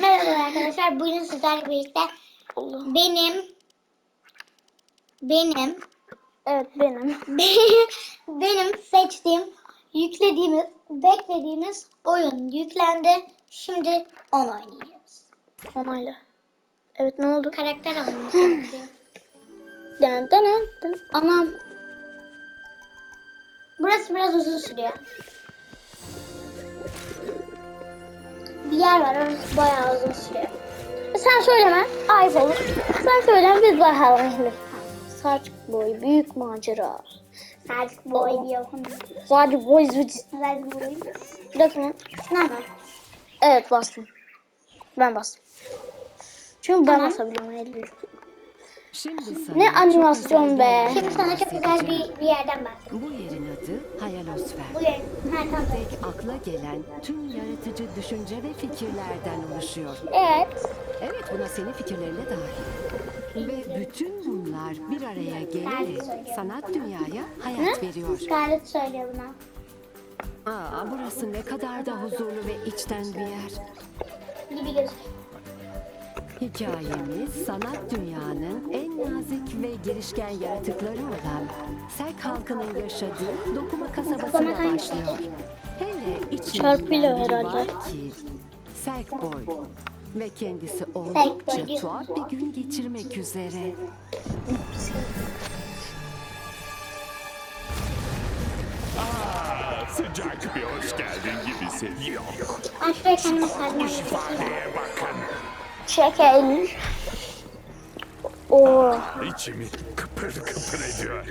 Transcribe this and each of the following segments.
Merhaba arkadaşlar. Bugün sizlerle birlikte benim benim Evet benim. benim, seçtiğim, yüklediğimiz, beklediğimiz oyun yüklendi. Şimdi onu oynayacağız. Onayla. Evet ne oldu? Karakter gerekiyor. Den den den. Anam. Burası biraz uzun sürüyor. Bir yer var orası bayağı uzun sürüyor. Sen söyleme. Ayıp olur. Sen söyleme biz bakalım. Saç boy büyük macera. Sadık boy diyor. Sadece boy zıcı. Sadık boy. Bir dakika. mı? Ne var? Evet bastım. Ben bastım. Çünkü ben Tamam. basabiliyorum. Şimdi sana Ne çok animasyon özel be. bir Şimdi sana çok güzel bahsedeceğim. bir, bir yerden bahsedeyim. Bu yerin adı Hayalosfer. Bu yer. Ha tamam. Tek akla gelen tüm yaratıcı düşünce ve fikirlerden oluşuyor. Evet. Evet buna senin fikirlerine dahil. Ve bütün bunlar bir araya gelerek sanat dünyaya hayat veriyor. Scarlett söylüyor buna. Aa, burası ne kadar da huzurlu ve içten bir yer. Gibi gözüküyor. Hikayemiz sanat dünyanın en nazik ve girişken yaratıkları olan Serk halkının yaşadığı dokuma kasabasıyla başlıyor. Hele içinde Çarpıyla herhalde. var ki Serk Boy ve kendisi Boy oldukça diyor. tuhaf bir gün geçirmek üzere. Sıcak bir hoş geldin gibisi yok. Şuraya kendime sarmaya İfadeye bakın. Çekelim. Oo. İçimi kıpır kıpır ediyor.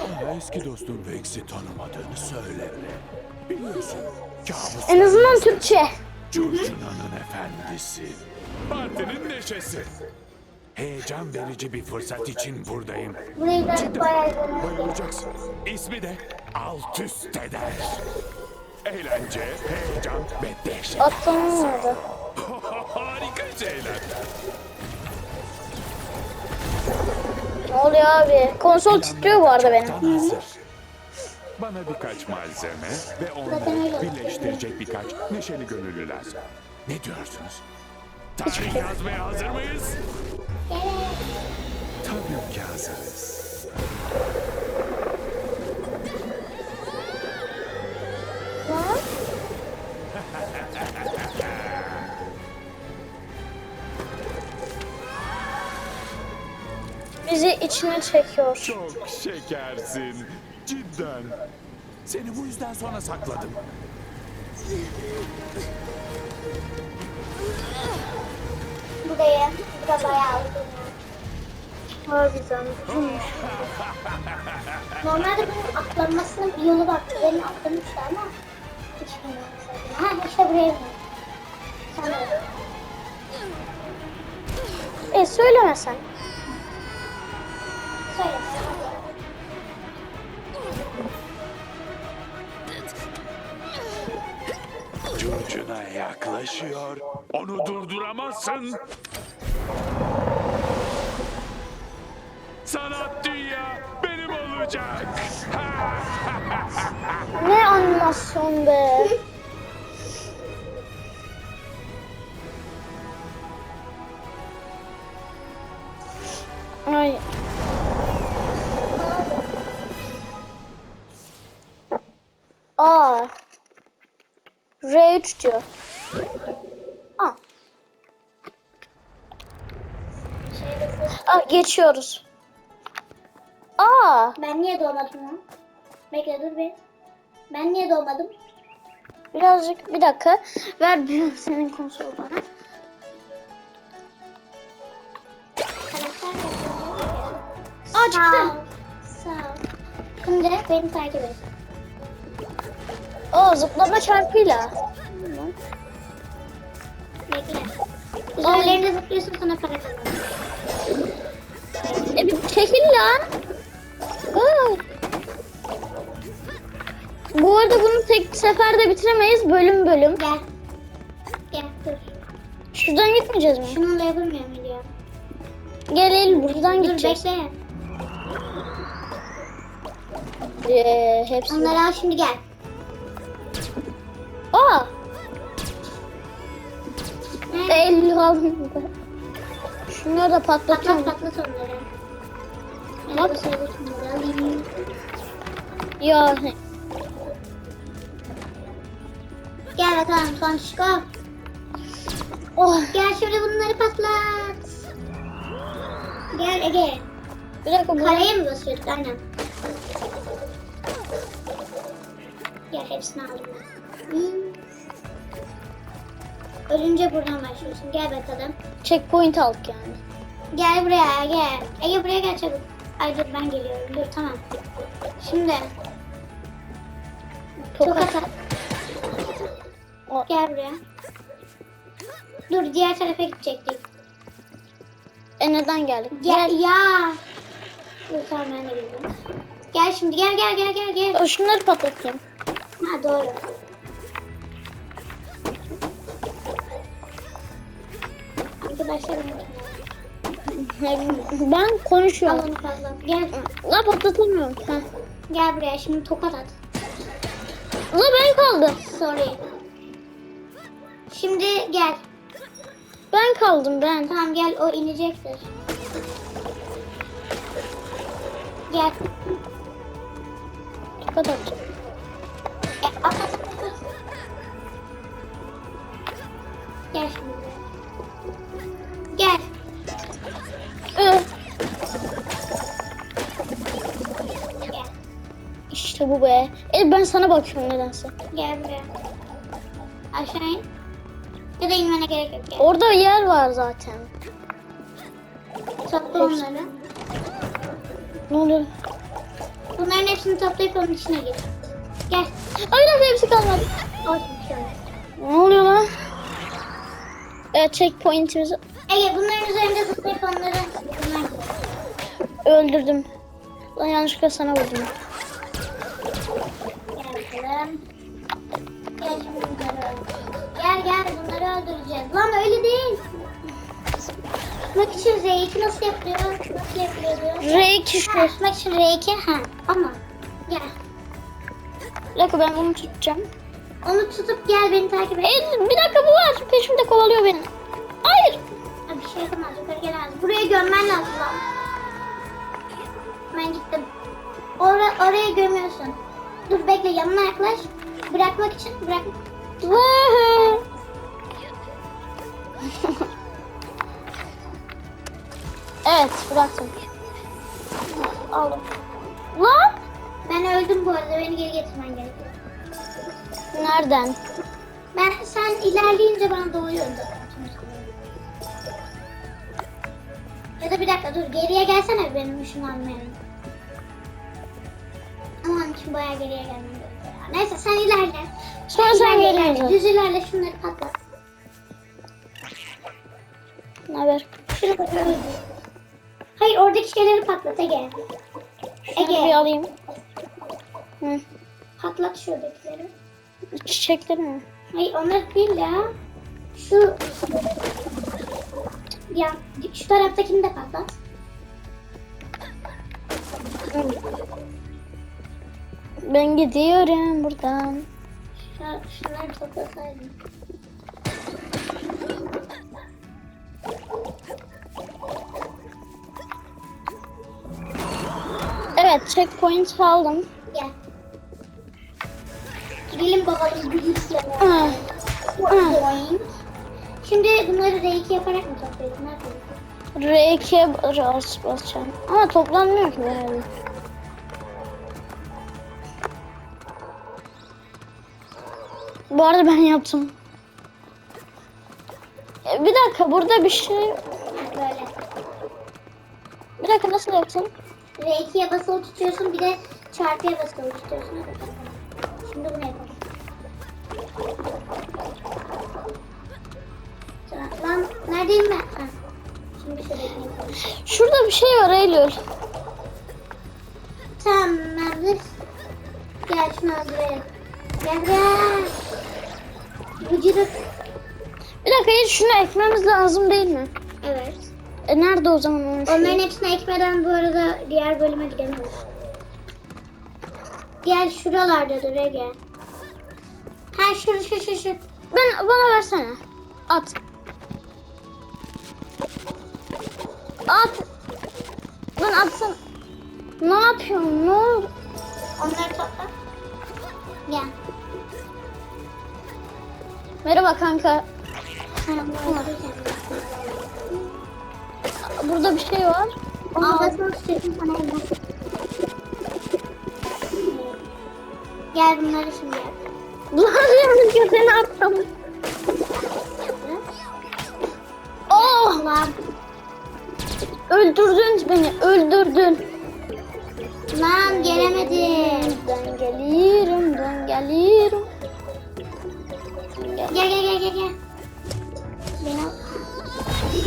Ama eski dostum Vex'i tanımadığını söyle. Biliyorsun kabus En azından Türkçe. Curcuna'nın efendisi. Partinin neşesi. Heyecan verici bir fırsat için buradayım. Burayı bayağı Bayılacaksın. İsmi de alt üst eder. Eğlence, heyecan ve dehşet. Atlanamadı. Harika şeyler. Ne oluyor abi? Konsol titriyor bu arada benim. Bana birkaç malzeme ve onları birleştirecek birkaç neşeli gönüllü lazım. Ne diyorsunuz? Tarih yazmaya hazır mıyız? Tabii ki hazırız. İçine çekiyor. Çok şekersin. Cidden. Seni bu yüzden sonra sakladım. Buraya. Bura bayağı uzun. Harbiden. Normalde bunun atlanmasının bir yolu var. Benim atlamıştı ama hiç bilmiyorum. Ha işte buraya mı? Sanırım. E söylemesen. Curcuna yaklaşıyor. Onu durduramazsın. Sanat dünya benim olacak. Ne animasyon be. R3 diyor. Aa. Aa geçiyoruz. Aa. Ben niye doğmadım lan? Bekle dur bir. Ben niye doğmadım? Birazcık bir dakika. Ver bir senin konsol bana. Aa çıktı. Sağ ol. Şimdi beni takip et. Oo zıplama çarpıyla. Bekle. Üzerlerinde zıplıyorsun sana para kazanıyorsun. E bir çekil lan. Aa. Bu arada bunu tek seferde bitiremeyiz. Bölüm bölüm. Gel. Gel dur. Şuradan gitmeyeceğiz mi? Şununla yapılmıyor mu diyor. Gel el buradan Dur gideceğiz. bekle. Ee, hepsi. Onları al şimdi gel. Aa. 50 aldım burada. Şunları da patlatıyorum. Patlat patlat onları. Alayım. Ya Gel bakalım son şişko. oh, Gel şöyle bunları patlat. Gel Ege. bir dakika bu. Kareye mi basıyorduk? Aynen. Gel hepsini aldım ben. Hmm. Ölünce buradan başlıyorsun. Gel bakalım. Checkpoint aldık yani. Gel buraya gel. Ege buraya gel çabuk. Ay dur ben geliyorum. Dur tamam. Şimdi Tokat. tokat Gel buraya. Dur diğer tarafa gidecektik. E neden geldik? Gel ya. Dur tamam ben de geliyorum. Gel şimdi gel gel gel gel gel. O, Şunları patlatayım. Ha doğru. Arkadaşlar Ben al konuşuyorum. onu fazla. Gel. La patlatamıyorum. Heh. Gel buraya şimdi tokat at. La ben kaldım. Sorry. Şimdi gel. Ben kaldım ben. Tamam gel o inecektir. Gel. Tokat. E, at, at, at, at. Gel şimdi. İşte bu be. E ben sana bakıyorum nedense. Gel buraya. Aşağı in. Ya da inmene gerek yok. Gel. Orada yer var zaten. Topla onları. Ne oluyor? Bunların hepsini toplayıp onun içine gir. Gel. Dakika hepsi kalmadı. Olsun şey. Ne oluyor lan? Evet checkpointimizi Ege bunların üzerinde zıplayıp onları bunlar öldürdüm. Lan yanlışlıkla sana vurdum. Gel bunları öldüreceğiz. Lan öyle değil. Tutmak için R2 nasıl yapılıyor? Nasıl yapılıyordu? R2 şu. Tutmak için R2 ha. Ama gel. Bir dakika ben bunu tutacağım. Onu tutup gel beni takip et. E, bir dakika bu var. Peşimde kovalıyor beni. Hayır. Ha, bir şey yapamaz. Yukarı gelemez. Buraya gömmen lazım lan. Ben gittim. Ora, oraya gömüyorsun. Dur bekle yanına yaklaş. Bırakmak için bırak. Vay. Evet bıraktım. Aldım. Lan. Ben öldüm bu arada. Beni geri getirmen gerekiyor. Nereden? Ben sen ilerleyince bana doğuyor. Ya da bir dakika dur geriye gelsene benim işimi almayalım. Aman için bayağı geriye gelmem gerekiyor. Neyse sen ilerle. Sonra sen İlerle, ilerle. Düz ilerle şunları patlat. Ne haber? Şunu patlat. Hayır oradaki şeyleri patlat Ege. Şunu bir alayım. Hı. patlat şuradakileri. Çiçekleri mi? Hayır onlar değil ya. Şu ya şu taraftakini de patlat. Ben gidiyorum buradan. Şu, şunları toplasaydım. Evet checkpoint aldım. Gel. Gidelim bakalım büyükle. Ah. Şimdi bunları R2 yaparak mı toplayalım? Ne yapalım? R2'ye bas basacağım. Ama toplanmıyor ki yani. Bu arada ben yaptım. E, Bir dakika burada bir şey... Böyle. Bir dakika nasıl yaptın? R2'ye basılı tutuyorsun bir de çarpıya basılı tutuyorsun. Hadi bakalım. Şimdi bunu yapalım. Lan neredeyim ben? Ha. Şimdi yapalım. Şurada bir şey var Eylül. Tamamdır. Gel şunu öldürelim. Gel gel. Vücudu. Bir dakika Eylül şunu ekmemiz lazım değil mi? E nerede o zaman onun şeyi? Onların hepsini ekmeden bu arada diğer bölüme gidemeyiz. Gel şuralarda dur Ege. Ha şu şu şu şu. Ben, bana versene. At. At. Lan atsana. Ne yapıyorsun? Ne oldu? Onları topla. Gel. Merhaba kanka. Ha, bunları Burada bir şey var. Basma tutuyorsun sana. Gel bunları şimdi yap. Lan yanlış seni attım. Oh! Lan, Öldürdün beni. Öldürdün. lan gelemedim. Ben geliyorum. Ben geliyorum. Gel. Gel gel gel gel gel. Beni al.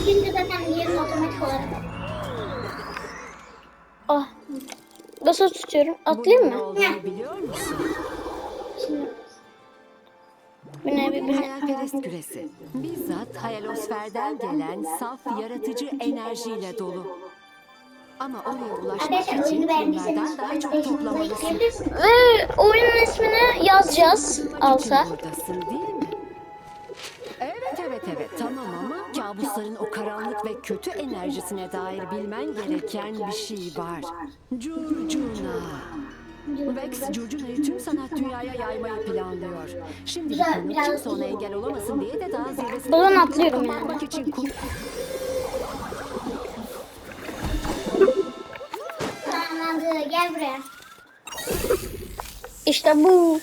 Şimdi zaten yerin otomatik olarak. Ah. Nasıl tutuyorum? Atlayayım ne mı? olduğunu biliyor musun? Şimdi Bu ne bir ne? hayalperest küresi. Bizzat hayalosferden gelen saf yaratıcı enerjiyle dolu. Ama oraya ulaşmak arkadaşlar için oyunu beğendiyseniz bunlardan daha çok toplamalısın. Ve oyunun ismini yazacağız alta. için buradasın değil mi? Evet tamam ama kabusların o karanlık ve kötü enerjisine dair bilmen gereken bir şey var. Curcuna. Vex Curcuna'yı tüm sanat dünyaya yaymayı planlıyor. Şimdi Güzel, konu biraz- kimse ona engel olamasın diye de daha zirvesine Buradan atlıyorum yani. için Tamamlandı. Gel buraya. İşte bu.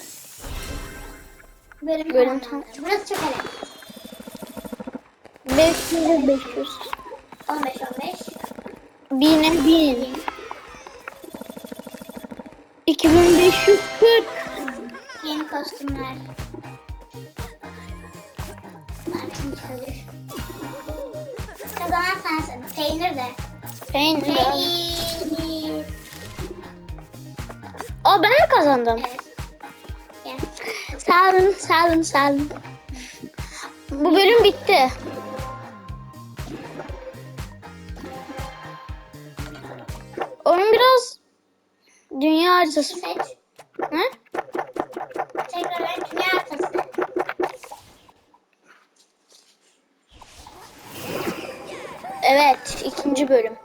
Bölüm, Bölüm tamamlandı. Burası çok önemli. 500 500. 15 15. 1000'e 1000. 2540. Yeni kostümler. Martin çalış. Kazanan sensin. Peynir de. Peynir. Peynir. Aa ben mi kazandım? Evet. Sağ olun, sağ olun, sağ olun. Bu bölüm bitti. Oyun biraz dünya haritası. Seç. Ne? Tekrar dünya haritası. Evet, ikinci bölüm.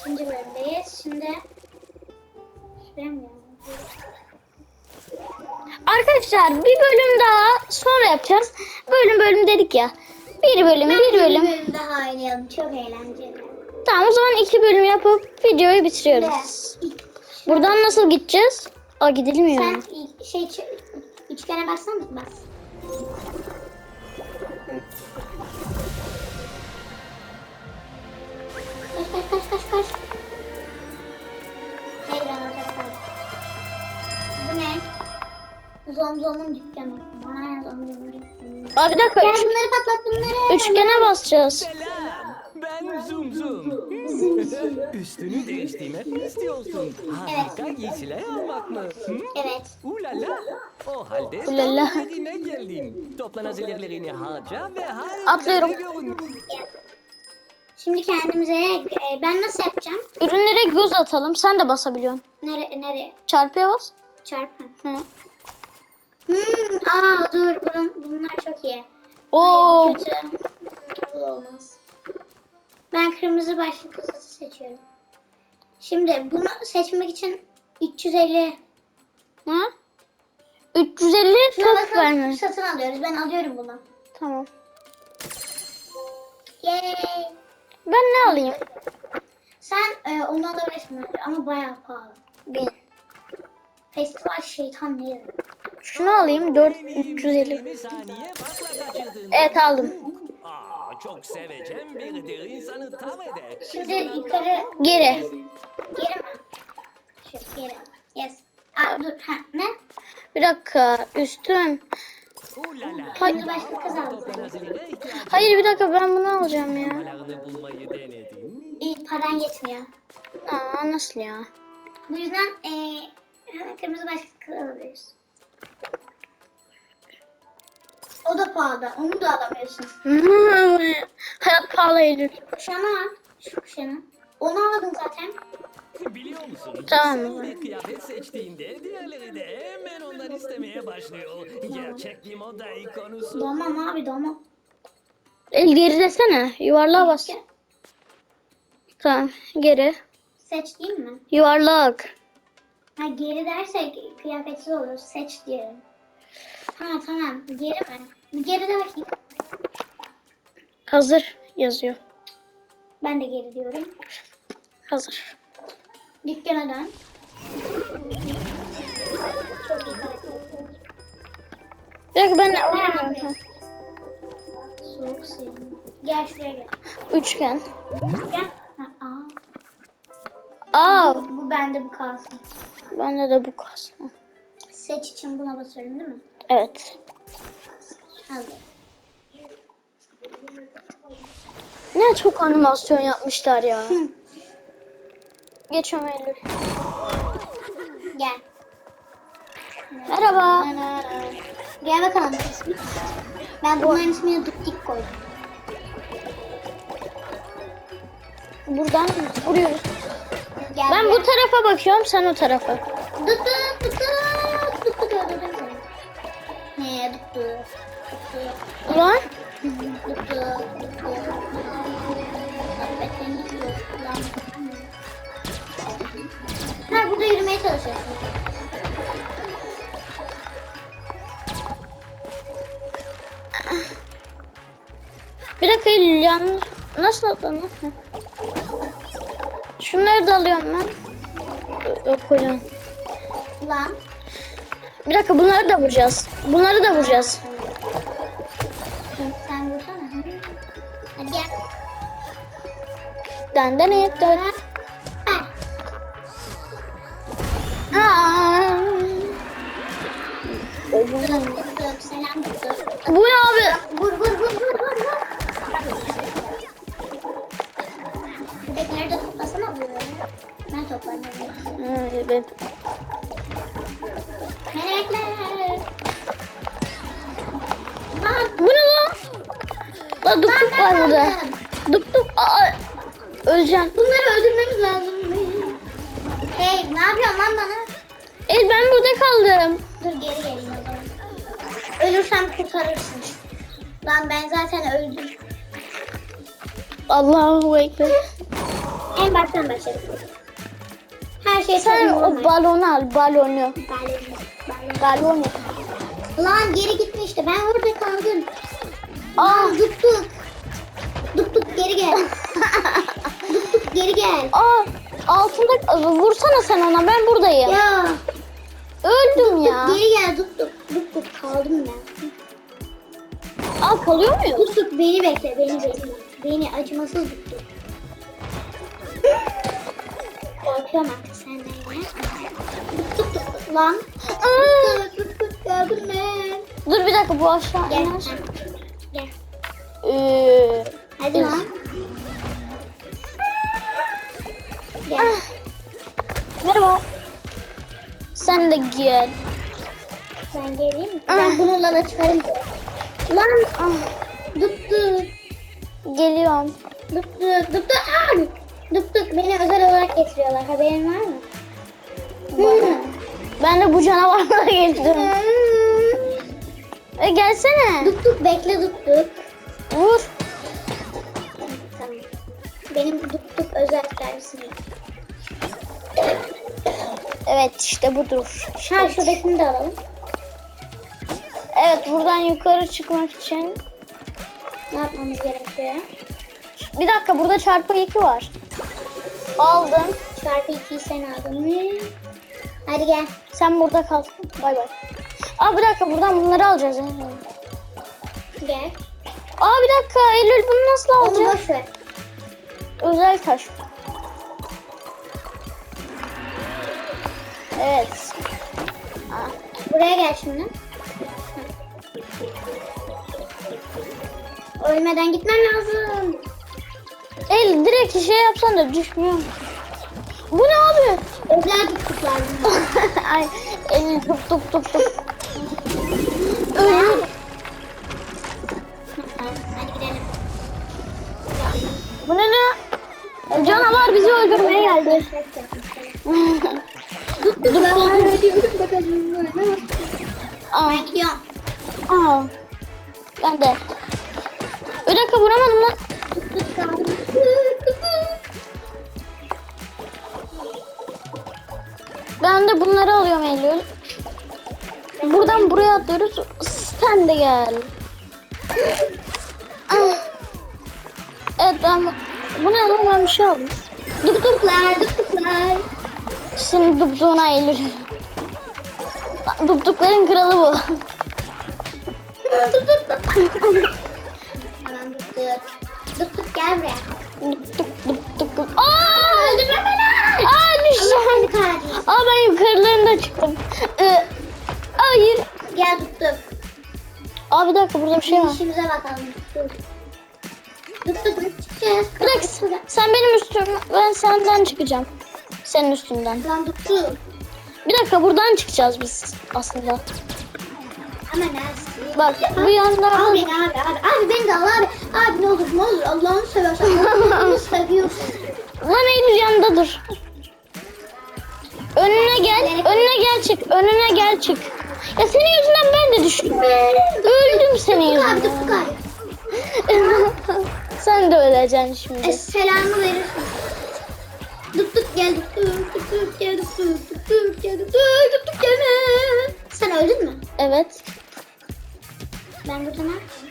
İkinci bölümdeyiz. Şimdi. Arkadaşlar bir bölüm daha sonra yapacağız. Bölüm bölüm dedik ya. Bir bölüm, bir bölüm. bölüm daha oynayalım. Çok eğlenceli. Tamam o zaman iki bölüm yapıp videoyu bitiriyoruz. Evet. Buradan nasıl gideceğiz? Aa gidilmiyor. Sen şey üçgene bassana mı? Bas. Kaç kaç kaç kaç kaç. Hayır ben orada kaldım. Bu ne? Zomzom'un dükkanı. Ha zomzom'un dükkanı. Aa bir dakika. Gel bunları patlat bunları. üçgene basacağız. Selam, ben Zum Zum. Üstünü değiştirmek mi istiyorsun? Harika giysiler almak mı? Hı? Evet. Ulala. O halde Ulala. tam yerine geldin. Toplan hazırlıklarını harca ve harika Atlıyorum. görün. Şimdi kendimize e, ben nasıl yapacağım? Ürünlere göz atalım. Sen de basabiliyorsun. Nere nereye? Çarpıya bas. Çarpın. Hı. Hmm, aa dur bunun, bunlar çok iyi. Oo. Kötü. Bu olmaz. Ben kırmızı başlık kasası seçiyorum. Şimdi bunu seçmek için 350 Ha? 350 Şuna top basıp vermiş. satın alıyoruz. Ben alıyorum bunu. Tamam. Yay! Ben ne alayım? Sen e, onu alabilirsin bence ama bayağı pahalı. Bin. Festival şeytan ne? Şunu alayım 4 350. Bir saniye bakla kaçırdın. Evet aldım. Çok seveceğim biridir insanı tam eder. Şimdi yukarı Geri. geri mi? Şu geri. Yes. Aa dur. Ha, ne? Bir dakika. Ulala. Kırmızı başlık kız aldım. Hayır bir dakika ben bunu alacağım ya. bulmayı denedin. İyi paran yetmiyor. Aa nasıl ya? Bu yüzden e, hemen kırmızı başlık kız alıyoruz. O da pahalı. Onu da alamıyorsun. Hayat pahalı Eylül. Kuşanı al. Şu kuşanı. Onu aldın zaten. Biliyor musun? Tamam. Sen bir kıyafet seçtiğinde diğerleri de hemen ondan istemeye başlıyor. Gerçek bir moda ikonusu. Domam abi domam. El geri desene. Yuvarlığa bas. Tamam geri. Seç değil mi? Yuvarlak. Ha geri dersek kıyafetsiz olur. Seç diyelim. Ha tamam. Geri mi? Geri de bakayım. Hazır yazıyor. Ben de geri diyorum. Hazır. Dükkana dön. Bir dakika ben de... Soğuk suyun. Gel şuraya gel. Üçgen. Gel. Ha, aa. Aa, Bu bende bu kalsın. bende de bu kalsın. Seç için buna basıyorum değil mi? Evet. Ne çok animasyon yapmışlar ya. Geçiyorum Eylül. Gel. Merhaba. Gel bakalım ismi. Ben bunların ismini Duktik koydum. Buradan vuruyoruz. Gel, Ben gel. bu tarafa bakıyorum, sen o tarafa. Dut dut Lan. Ha burada yürümeye çalışıyorsun. bir dakika yalnız. Nasıl atladın? Heh. Şunları da alıyorum ben. Yok hocam. Lan. Bir dakika bunları da vuracağız. Bunları da vuracağız. Denden hep dön. Kurtarırsın. Lan ben zaten öldüm. Allahu ekber. En baştan başladım. Her şey Sen o balonu al, balonu. Balon, balon. Balonu. Lan geri gitmişti. Ben orada kaldım. Aa duk duk. Duk duk geri gel. duk duk geri gel. Aa, altında vursana sen ona. Ben buradayım. Ya Öldüm ya. geri gel duk duk. Duk duk kaldım ben. Aa kalıyor muyum? Duk duk beni bekle beni bekle. Beni acımasız duk. Korkuyorum artık senden ya. Lan. Aa, duk geldim ben. dur bir dakika bu aşağı Gel. iner. Gel. Ee, Hadi lan. Gel. merhaba. Sen de gel. Ben geleyim mi? Ben bununla da çıkarım. Lan. Ah. Duk duk. Geliyorum. Duk duk. Duk duk. Ah! Duk duk. Beni özel olarak getiriyorlar. Haberin var mı? Hı. Ben de bu canavarlara geldim. E, gelsene. Duk duk bekle duk duk. Vur. Tamam. Benim duk duk özel servisim. Evet işte budur. Ha şuradakini de alalım. Evet buradan yukarı çıkmak için. Ne yapmamız gerekiyor? Bir dakika burada çarpı 2 var. Aldım. Çarpı 2'yi sen aldın mı? Hadi gel. Sen burada kal. Bay bay. Aa bir dakika buradan bunları alacağız. Gel. Aa bir dakika Eylül bunu nasıl Onu alacağız? boş ver. Özel taş. Evet. Buraya gel şimdi. Ölmeden gitmen lazım. El direkt şey yapsan da düşmüyor. Bu ne abi? Özel tuttuklar bunlar. Ay elini tup tup. Ölüyorum. Hadi gidelim. Bu ne ne? Canavar bizi öldürmeye geldi. Ben ödüyorum bakalım. Aa, Ben gidiyorum. aa. Ben de. Bir dakika vuramadım lan. Ben de bunları alıyorum Eylül. Buradan buraya atlıyoruz. Sen de gel. Ah. evet ama bu ne lan ben bir şey aldım. Dup duplar dup duplar. Şimdi dup zona Eylül. Dup dupların kralı bu gel buraya. Aa! Öldürme beni. Aa düştüm. Aa ben yukarılarında çıktım. Ee, hayır. Gel duk. Aa bir dakika burada bir şey var. İşimize bakalım. Duk duk duk çıkacağız. Bırak sen benim üstüm ben senden çıkacağım. Senin üstünden. Duk duk. Bir dakika buradan çıkacağız biz aslında. Ama neresi? Bak bu yandan. Al beni abi abi. Abi beni de al abi. Abi ne olur ne olur Allah'ını seversen. Allah'ını seviyorsun. Lan Eylül yanında dur. Önüne gel. Önüne gel çık. Önüne gel çık. Ya senin yüzünden ben de düştüm. Öldüm senin abi yüzünden. duk duk abi. Sen de öleceksin şimdi. E, selamı verirsin. Duk duk gel duk duk duk duk gel duk duk duk gel duk duk duk gel. Sen öldün mü? Evet. Ben burada ne yapayım?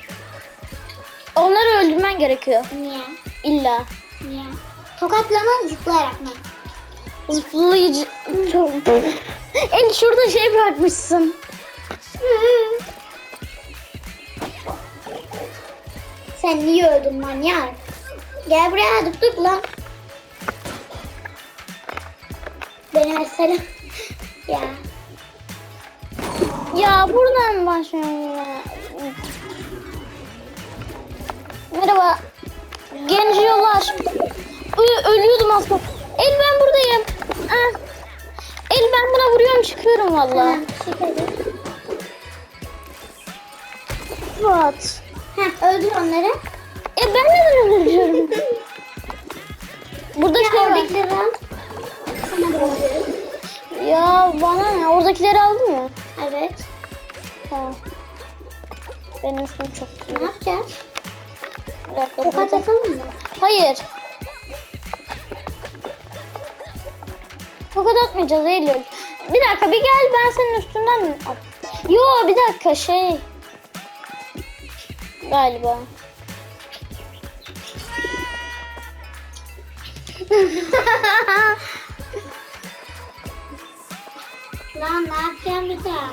Onları öldürmen gerekiyor. Niye? İlla. Niye? Tokatlama zıplayarak mı? Zıplayıcı. Çok... El şurada şey bırakmışsın. Sen niye öldün manyak? Gel buraya duk duk lan. Beni mesela. ya. Ya buradan başlıyorum ya. Merhaba. Genç yollar. Ö- ölüyordum az kalsın. El ben buradayım. Ah. El ben buna vuruyorum çıkıyorum valla. What? Heh, öldür onları. E ben neden öldürüyorum? Burada Ya şey var. oradakileri al. Ya bana ne? Oradakileri aldın mı? Evet. Tamam. Benim üstüm çok Ne iyi. yapacağız? Tokat atalım mı? Hayır. Tokat atmayacağız Eylül. Bir dakika bir gel ben senin üstünden at? Yo bir dakika şey. Galiba. Lan ne yapacağım bir daha?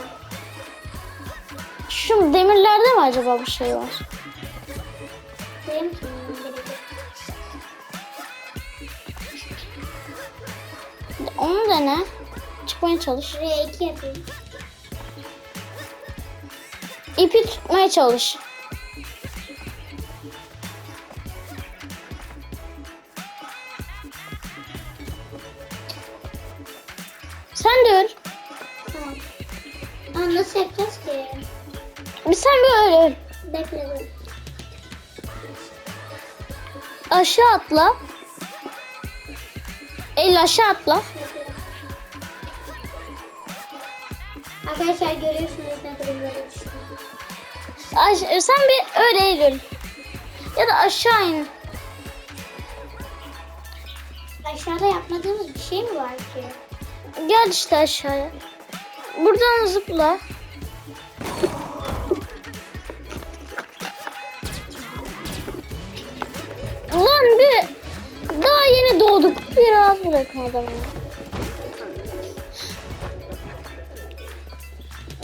Şu demirlerde mi acaba bir şey var? Benim kimim gelecek? Onu dene. Çıkmaya çalış. Şuraya iki yapayım. İpi tutmaya çalış. Sen de öl. Tamam. Aa, nasıl yapacağız ki? Bir sen böyle öl. Bekle dur. Aşağı atla. El aşağı atla. Arkadaşlar görüyorsunuz ne kadar böyle. Aş- sen bir öyle Eylül. Ya da aşağı in. Aşağıda yapmadığımız bir şey mi var ki? Gel işte aşağıya. Buradan zıpla. Bırakın adamı.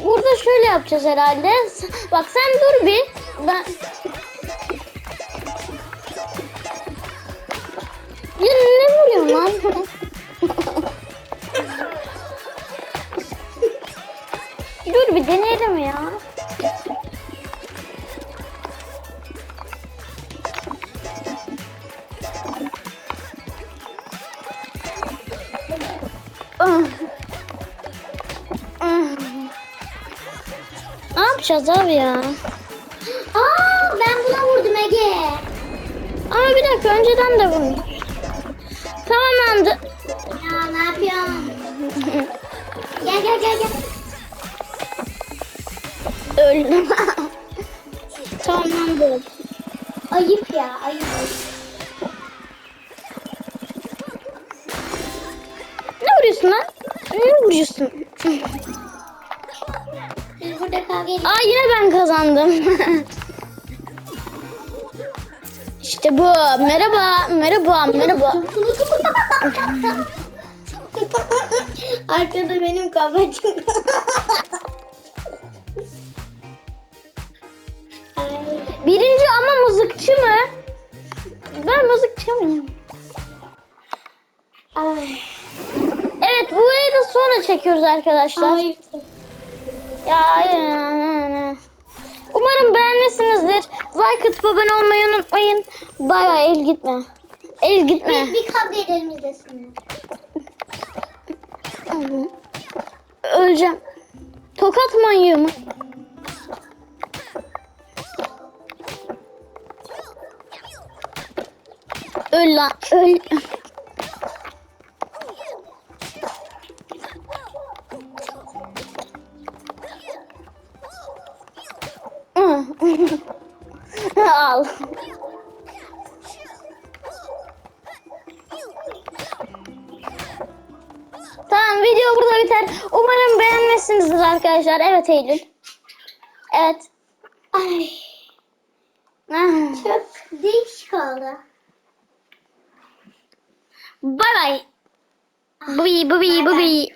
Burada şöyle yapacağız herhalde. Bak sen dur bir. Ben... Ya ne vuruyorsun lan? Dur bir deneyelim ya. Yapacağız abi ya? Aa ben buna vurdum Ege. Ama bir dakika önceden de bunu. Tamamlandı. Ya ne yapıyorsun? gel gel gel gel. Öldüm. Tamamlandı. Ayıp ya ayıp. Ne vuruyorsun lan? Ne vuruyorsun? burada kavga. Aa yine ben kazandım. işte bu. Merhaba, merhaba, merhaba. Arkada benim kafacım. Birinci ama mızıkçı mı? Ben mızıkçı mıyım? Ay. Evet bu da sonra çekiyoruz arkadaşlar. Ay. Ya yani. Umarım beğenmişsinizdir. Like atıp abone olmayı unutmayın. Bay bay el gitme. El gitme. Bir, bir kavga edelim izlesinler. Öleceğim. Tokat manyağı mı? Öl lan öl. Eylül. Evet. Ay. Ah. Çok değişik oldu. Bay bay. Bubi bubi bubi.